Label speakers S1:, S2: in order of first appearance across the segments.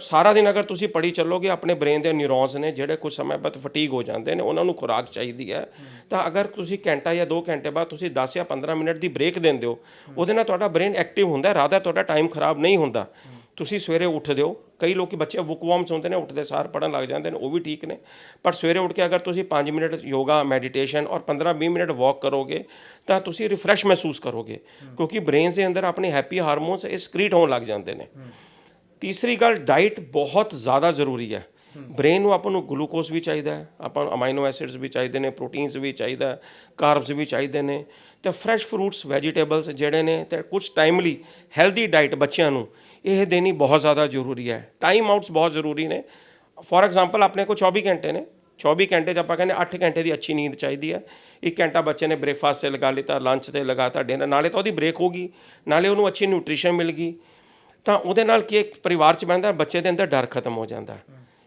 S1: ਸਾਰਾ ਦਿਨ ਅਗਰ ਤੁਸੀਂ ਪੜੀ ਚੱਲੋਗੇ, ਆਪਣੇ ਬ੍ਰੇਨ ਦੇ ਨਿਊਰੋਨਸ ਨੇ ਜਿਹੜੇ ਕੁਝ ਸਮੇਂ ਬਾਅਦ ਫਟੀਗ ਹੋ ਜਾਂਦੇ ਨੇ, ਉਹਨਾਂ ਨੂੰ ਖੁਰਾਕ ਚਾਹੀਦੀ ਹੈ। ਤਾਂ ਅਗਰ ਤੁਸੀਂ ਘੰਟਾ ਜਾਂ 2 ਘੰਟੇ ਬਾਅਦ ਤੁਸੀਂ 10 ਜਾਂ 15 ਮਿੰਟ ਦੀ ਬ੍ਰੇਕ ਦਿੰਦੇ ਹੋ, ਉਹਦੇ ਨਾਲ ਤੁਹਾਡਾ ਬ੍ਰੇਨ ਐਕਟਿਵ ਹੁੰਦਾ ਹੈ ਰਾਦਾ ਤੁਹਾਡਾ ਟਾਈਮ ਖਰਾਬ ਨਹੀਂ ਹੁੰਦਾ। ਤੁਸੀਂ ਸਵੇਰੇ ਉੱਠਦੇ ਹੋ, ਕਈ ਲੋਕੀ ਬੱਚੇ ਬੁੱਕਵਾਰਮਸ ਹੁੰਦੇ ਨੇ, ਉੱਠਦੇ ਸਾਰ ਪੜਨ ਲੱਗ ਜਾਂਦੇ ਨੇ, ਉਹ ਵੀ ਠੀਕ ਨੇ। ਪਰ ਸਵੇਰੇ ਉੱਠ ਕੇ ਅਗਰ ਤੁਸੀਂ 5 ਮਿੰਟ ਯੋਗਾ ਮੈਡੀਟੇਸ਼ਨ ਔਰ 15-20 ਮਿੰਟ ਵਾਕ ਕਰੋਗੇ, ਤਾਂ ਤੁਸੀਂ ਰਿਫਰੈਸ਼ ਮਹਿਸੂਸ ਕਰੋਗੇ। ਕਿਉਂਕਿ ਬ੍ਰੇਨ ਦੇ ਅੰਦਰ ਆਪਣੇ ਹੈਪੀ ਹਾਰਮੋਨਸ ਇਹ ਸਕ੍ਰੀਟ ਹੋਣ ਲੱਗ ਜਾਂਦੇ ਨੇ। ਤੀਸਰੀ ਗੱਲ ਡਾਈਟ ਬਹੁਤ ਜ਼ਿਆਦਾ ਜ਼ਰੂਰੀ ਹੈ। ਬ੍ਰੇਨ ਨੂੰ ਆਪਾਂ ਨੂੰ ਗਲੂਕੋਜ਼ ਵੀ ਚਾਹੀਦਾ ਹੈ, ਆਪਾਂ ਨੂੰ ਅਮਾਈਨੋ ਐਸਿਡਸ ਵੀ ਚਾਹੀਦੇ ਨੇ ਪ੍ਰੋਟੀਨਸ ਵੀ ਚਾਹੀਦਾ ਹੈ ਕਾਰਬਸ ਵੀ ਚਾਹੀਦੇ ਨੇ, ਤੇ ਫਰੈਸ਼ ਫਰੂਟਸ ਵੈਜੀਟੇਬਲਸ ਜਿਹੜੇ ਨੇ, ਤੇ ਕੁਝ ਟਾਈਮਲੀ ਹੈਲਦੀ ਡਾਈਟ ਬੱਚਿਆਂ ਨੂੰ, ਇਹ ਦੇਣੀ ਬਹੁਤ ਜ਼ਿਆਦਾ ਜ਼ਰੂਰੀ ਹੈ। ਟਾਈਮ ਆਊਟਸ ਬਹੁਤ ਜ਼ਰੂਰੀ ਨੇ। ਫੋਰ ਐਗਜ਼ਾਮਪਲ ਆਪਣੇ ਕੋਲ 24 ਘੰਟੇ ਨੇ। 24 ਘੰਟੇ 'ਚ ਆਪਾਂ ਕਹਿੰਦੇ 8 ਘੰਟੇ ਦੀ ਅੱਛੀ ਨੀਂਦ ਚਾਹੀਦੀ ਹੈ। ਇੱਕ ਘੰਟਾ ਬੱਚੇ ਨੇ ਬ੍ਰੇਕਫਾਸਟ ਤੇ ਲਗਾ ਲਿੱਤਾ ਲੰਚ ਤੇ ਲਗਾਤਾ ਡਿਨਰ ਨਾਲੇ ਤਾਂ ਉਹਦੀ ਬ੍ਰੇਕ ਹੋਗੀ ਨਾਲੇ ਉਹਨੂੰ ਅੱਛੀ ਨਿਊਟ੍ਰੀਸ਼ਨ ਮਿਲ ਗਈ। ਤਾਂ ਉਹਦੇ ਨਾਲ ਕੀ ਇੱਕ ਪਰਿਵਾਰ ਚ ਬਹਿੰਦਾ, ਬੱਚੇ ਦੇ ਅੰਦਰ ਡਰ ਖਤਮ ਹੋ ਜਾਂਦਾ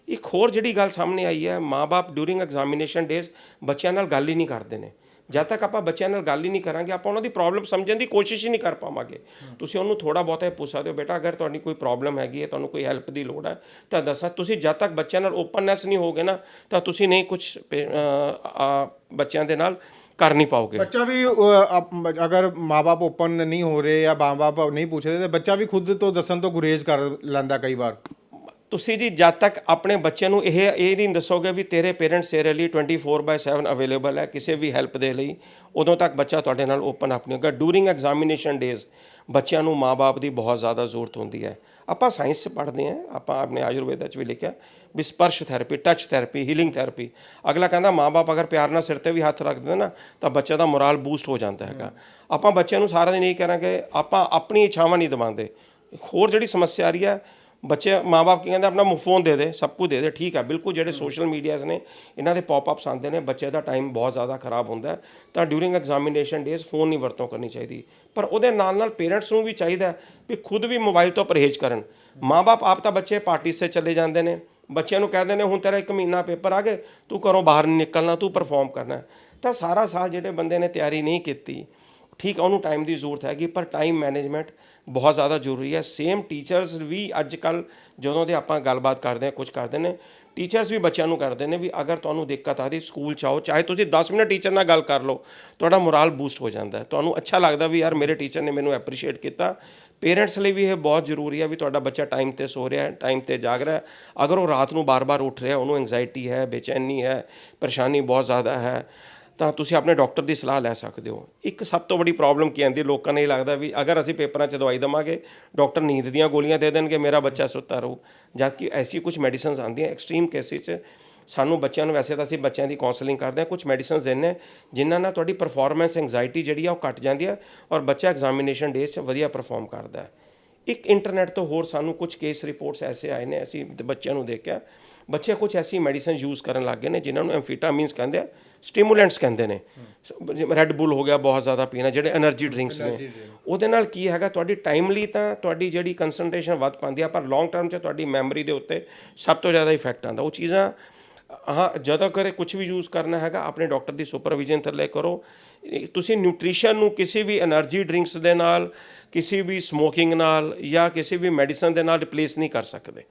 S1: ਇੱਕ ਹੋਰ ਜਿਹੜੀ ਗੱਲ ਸਾਹਮਣੇ ਆਈ ਹੈ ਮਾਪੇ ਡਿਊਰਿੰਗ ਐਗਜ਼ਾਮੀਨੇਸ਼ਨ ਡੇਜ਼ ਬੱਚਿਆਂ ਨਾਲ ਗੱਲ ਹੀ ਨਹੀਂ ਕਰਦੇ ਨੇ। ਜਦ ਤੱਕ ਆਪਾਂ ਬੱਚਿਆਂ ਨਾਲ ਗੱਲ ਹੀ ਨਹੀਂ ਕਰਾਂਗੇ, ਆਪਾਂ ਉਹਨਾਂ ਦੀ ਪ੍ਰੋਬਲਮ ਸਮਝਣ ਦੀ ਕੋਸ਼ਿਸ਼ ਹੀ ਨਹੀਂ ਕਰ ਪਾਵਾਂਗੇ। ਤੁਸੀਂ ਉਹਨੂੰ ਥੋੜਾ ਬਹੁਤਾ ਇਹ ਪੁੱਛ ਸਕਦੇ ਹੋ, ਬੇਟਾ, ਅਗਰ ਤੁਹਾਡੀ ਕੋਈ ਪ੍ਰੋਬਲਮ ਹੈਗੀ ਹੈ, ਤੁਹਾਨੂੰ ਕੋਈ ਹੈਲਪ ਦੀ ਲੋੜ ਹੈ, ਤਾਂ ਦੱਸੋ, ਤੁਸੀਂ ਜਦ ਤੱਕ ਬੱਚਿਆਂ ਨਾਲ ਓਪਨਨੈਸ ਨਹੀਂ ਹੋਗੇ ਨਾ, ਤਾਂ ਤੁਸੀਂ ਨਹੀਂ ਕੁਝ ਬੱਚਿਆਂ ਦੇ ਨਾਲ ਕਰ ਨਹੀਂ ਪਾਓਗੇ।
S2: ਬੱਚਾ ਵੀ ਅ, ਆਪ- ਅਗਰ ਮਾਪੇ ਓਪਨ ਨਹੀਂ ਹੋ ਰਹੇ ਜਾਂ ਮਾਪੇ ਨਹੀਂ ਪੁੱਛਦੇ ਤੇ ਬੱਚਾ ਵੀ ਖੁਦ ਤੋਂ ਦੱਸਣ ਤੋਂ ਗੁਰੇਜ਼ ਕਰ ਲੈਂਦਾ ਕਈ ਵਾਰ।
S1: ਤੁਸੀਂ ਜੀ ਜਦ ਤੱਕ ਆਪਣੇ ਬੱਚੇ ਨੂੰ ਇਹ ਇਹ ਨਹੀਂ ਦੱਸੋਗੇ ਵੀ ਤੇਰੇ ਪੇਰੈਂਟਸ ਤੇਰੇ ਲਈ 24/7 ਅਵੇਲੇਬਲ ਹੈ ਕਿਸੇ ਵੀ ਹੈਲਪ ਦੇ ਲਈ, ਉਦੋਂ ਤੱਕ ਬੱਚਾ ਤੁਹਾਡੇ ਨਾਲ ਓਪਨ ਅਪ ਨਹੀਂ ਹੋਗਾ ਡੂਰਿੰਗ ਐਗਜ਼ਾਮੀਨੇਸ਼ਨ ਡੇਜ਼ ਬੱਚਿਆਂ ਨੂੰ ਮਾਪੇ ਦੀ ਬਹੁਤ ਜ਼ਿਆਦਾ ਜ਼ਰੂਰਤ ਹੁੰਦੀ ਹੈ। ਆਪਾਂ ਸਾਇੰਸ 'ਚ ਪੜ੍ਹਦੇ ਹਾਂ, ਆਪਾਂ ਆਪਣੇ ਆਯੁਰਵੇਦਾ 'ਚ ਵੀ ਲਿਖਿਆ ਵੀ ਸਪਰਸ਼ therapy touch therapy healing therapy ਅਗਲਾ ਕਹਿੰਦਾ ਮਾਪੇ ਅਗਰ ਪਿਆਰ ਨਾਲ ਸਿਰ ਤੇ ਵੀ ਹੱਥ ਰੱਖਦੇ ਨਾ, ਤਾਂ ਬੱਚੇ ਦਾ ਮੋਰਲ ਬੂਸਟ ਹੋ ਜਾਂਦਾ ਹੈਗਾ। ਆਪਾਂ ਬੱਚਿਆਂ ਨੂੰ ਸਾਰਾ ਦਿਨ ਇਹ ਕਰਾਂਗੇ, ਆਪਾਂ ਆਪਣੀ ਇੱਛਾਵਾਂ ਨਹੀਂ ਦਬਾਉਂਦੇ ਹੋਰ ਜਿਹੜੀ ਸਮੱਸਿਆ ਆ ਰਹੀ ਹੈ ਬੱਚੇ ਮਾਪੇ ਕੀ ਕਹਿੰਦੇ ਆਪਣਾ ਫੋਨ ਦੇ ਦੇ, ਸਭ ਕੁਝ ਦੇ ਦੇ, ਠੀਕ ਹੈ ਬਿਲਕੁਲ ਜਿਹੜੇ ਸੋਸ਼ਲ ਮੀਡੀਆਜ਼ ਨੇ, ਇਹਨਾਂ ਦੇ ਪੌਪ-ਅਪਸ ਆਉਂਦੇ ਨੇ, ਬੱਚੇ ਦਾ ਟਾਈਮ ਬਹੁਤ ਜ਼ਿਆਦਾ ਖਰਾਬ ਹੁੰਦਾ ਤਾਂ ਡਿਊਰਿੰਗ ਐਗਜ਼ਾਮੀਨੇਸ਼ਨ ਡੇਜ਼ ਫੋਨ ਨਹੀਂ ਵਰਤੋਂ ਕਰਨੀ ਚਾਹੀਦੀ। ਪਰ ਉਹਦੇ ਨਾਲ ਨਾਲ ਪੇਰੈਂਟਸ ਨੂੰ ਵੀ ਚਾਹੀਦਾ ਵੀ ਖੁਦ ਵੀ ਮੋਬਾਈਲ ਤੋਂ ਪਰਹੇਜ਼ ਕਰਨ। ਮਾਪੇ ਆਪ ਤਾਂ ਬੱਚੇ ਪਾਰਟੀ ਸੇ ਚਲੇ ਜਾਂਦੇ ਨੇ। ਬੱਚਿਆਂ ਨੂੰ ਕਹਿੰਦੇ ਨੇ, ਹੁਣ ਤੇਰਾ ਇੱਕ ਮਹੀਨਾ ਪੇਪਰ ਆ ਗਏ ਤੂੰ ਘਰੋਂ ਬਾਹਰ ਨਹੀਂ ਨਿਕਲਣਾ, ਤੂੰ ਪਰਫਾਰਮ ਕਰਨਾ ਤਾਂ ਸਾਰਾ ਸਾਲ ਜਿਹੜੇ ਬੰਦੇ ਨੇ ਤਿਆਰੀ ਨਹੀਂ ਕੀਤੀ, ਠੀਕ ਉਹਨੂੰ ਟਾਈਮ ਦੀ ਜ਼ਰੂਰਤ ਹੈਗੀ, ਪਰ ਟਾਈਮ ਮੈਨੇਜਮੈਂਟ ਬਹੁਤ ਜ਼ਿਆਦਾ ਜ਼ਰੂਰੀ ਹੈ। ਸੇਮ ਟੀਚਰਸ ਵੀ ਅੱਜ ਕੱਲ ਜਦੋਂ ਦੇ ਆਪਾਂ ਗੱਲਬਾਤ ਕਰਦੇ ਹਾਂ ਕੁਝ ਕਰਦੇ ਨੇ ਟੀਚਰਸ ਵੀ ਬੱਚਿਆਂ ਨੂੰ ਕਰਦੇ ਨੇ ਵੀ ਅਗਰ ਤੁਹਾਨੂੰ ਦਿੱਕਤ ਆ ਰਹੀ ਸਕੂਲ ਚ ਆਓ, ਚਾਹੇ ਤੁਸੀਂ 10 ਮਿੰਟ ਟੀਚਰ ਨਾਲ ਗੱਲ ਕਰ ਲਓ, ਤੁਹਾਡਾ ਮੋਰਲ ਬੂਸਟ ਹੋ ਜਾਂਦਾ ਹੈ। ਤੁਹਾਨੂੰ ਅੱਛਾ ਲੱਗਦਾ ਵੀ ਯਾਰ ਮੇਰੇ ਟੀਚਰ ਨੇ ਮੈਨੂੰ ਐਪਰੀਸ਼ੀਏਟ ਕੀਤਾ। ਪੇਰੈਂਟਸ ਲਈ ਵੀ ਇਹ ਬਹੁਤ ਜ਼ਰੂਰੀ ਹੈ ਵੀ ਤੁਹਾਡਾ ਬੱਚਾ ਟਾਈਮ ਤੇ ਸੋ ਰਿਹਾ ਹੈ ਟਾਈਮ ਤੇ ਜਾਗ ਰਿਹਾ ਹੈ। ਅਗਰ ਉਹ ਰਾਤ ਨੂੰ ਬਾਰ-ਬਾਰ ਉੱਠ ਰਿਹਾ, ਉਹਨੂੰ ਐਂਜ਼ਾਈਟੀ ਹੈ, ਬੇਚੈਨੀ ਹੈ, ਪਰੇਸ਼ਾਨੀ ਬਹੁਤ ਜ਼ਿਆਦਾ ਹੈ ਤਾਂ ਤੁਸੀਂ ਆਪਣੇ ਡਾਕਟਰ ਦੀ ਸਲਾਹ ਲੈ ਸਕਦੇ ਹੋ। ਇੱਕ ਸਭ ਤੋਂ ਵੱਡੀ ਪ੍ਰੋਬਲਮ ਕੀ ਆਂਦੀ ਲੋਕਾਂ ਨੂੰ ਇਹ ਲੱਗਦਾ ਵੀ ਅਗਰ ਅਸੀਂ ਪੇਪਰਾਂ 'ਚ ਦਵਾਈ ਦਵਾਂਗੇ ਡਾਕਟਰ ਨੀਂਦ ਦੀਆਂ ਗੋਲੀਆਂ ਦੇ ਦੇਣਗੇ ਮੇਰਾ ਬੱਚਾ ਸੁੱਤਾ ਰਹੂ। ਜਦ ਕਿ ਐਸੀ ਕੁਝ ਮੈਡੀਸਿਨਸ ਆਉਂਦੀਆਂ ਐਕਸਟ੍ਰੀਮ ਕੇਸਿਸ 'ਚ ਸਾਨੂੰ ਬੱਚਿਆਂ ਨੂੰ ਵੈਸੇ ਤਾਂ ਅਸੀਂ ਬੱਚਿਆਂ ਦੀ ਕਾਉਂਸਲਿੰਗ ਕਰਦੇ ਹਾਂ ਕੁਝ ਮੈਡੀਸਿਨਸ ਦਿੰਦੇ ਹਾਂ, ਜਿਨ੍ਹਾਂ ਨਾਲ ਤੁਹਾਡੀ ਪਰਫਾਰਮੈਂਸ ਐਂਜ਼ਾਈਟੀ ਜਿਹੜੀ ਆ ਉਹ ਘਟ ਜਾਂਦੀ ਹੈ ਔਰ ਬੱਚਾ ਐਗਜ਼ਾਮੀਨੇਸ਼ਨ ਡੇਜ਼ 'ਚ ਵਧੀਆ ਪਰਫਾਰਮ ਕਰਦਾ ਹੈ। ਇੱਕ ਇੰਟਰਨੈਟ ਤੋਂ ਹੋਰ ਸਾਨੂੰ ਕੁਝ ਕੇਸ ਰਿਪੋਰਟਸ ਐਸੇ ਆਏ ਨੇ ਅਸੀਂ ਬੱਚਿਆਂ ਨੂੰ ਦੇਖਿਆ ਬੱਚੇ ਕੁਝ ਐਸੀ ਮੈਡੀਸਨ ਯੂਜ਼ ਕਰਨ ਲੱਗ ਗਏ ਨੇ ਜਿਨ੍ਹਾਂ ਨੂੰ ਐਮਫੀਟਾਮਿਨਸ ਕਹਿੰਦੇ ਆ ਸਟਿਮੂਲੈਂਟਸ ਕਹਿੰਦੇ ਨੇ। ਰੈੱਡ ਬੁੱਲ ਹੋ ਗਿਆ ਬਹੁਤ ਜ਼ਿਆਦਾ ਪੀਣਾ ਜਿਹੜੇ એનર્ਜੀ ਡਰਿੰਕਸ ਨੇ। ਉਹਦੇ ਨਾਲ ਕੀ ਹੈਗਾ ਤੁਹਾਡੀ ਟਾਈਮਲੀ ਤਾਂ ਤੁਹਾਡੀ ਜਿਹੜੀ ਕਨਸੈਂਟਰੇਸ਼ਨ ਵੱਧ ਪਾਉਂਦੀ ਆ ਪਰ ਲੌਂਗ ਟਰਮ 'ਚ ਤੁਹਾਡੀ ਮੈਮਰੀ ਦੇ ਉੱਤੇ ਸਭ ਤੋਂ ਜ਼ਿਆਦਾ ਇਫੈਕਟ ਆਉਂਦਾ। ਉਹ ਚੀਜ਼ਾਂ ਹਾਂ ਜਦੋਂ ਕਰੇ ਕੁਝ ਵੀ ਯੂਜ਼ ਕਰਨਾ ਹੈਗਾ ਆਪਣੇ ਡਾਕਟਰ ਦੀ ਸੁਪਰਵਿਜ਼ਨ ਥੱਲੇ ਕਰੋ। ਤੁਸੀਂ ਨਿਊਟ੍ਰੀਸ਼ਨ ਨੂੰ ਕਿਸੇ ਵੀ એનર્ਜੀ ਡਰਿੰਕਸ ਦੇ ਨਾਲ ਕਿਸੇ ਵੀ ਸਮੋਕਿੰਗ ਨਾਲ ਜਾਂ ਕਿਸੇ ਵੀ ਮੈਡੀਸਨ ਦੇ ਨਾਲ ਰਿਪਲੇਸ ਨਹੀਂ ਕਰ ਸਕਦੇ।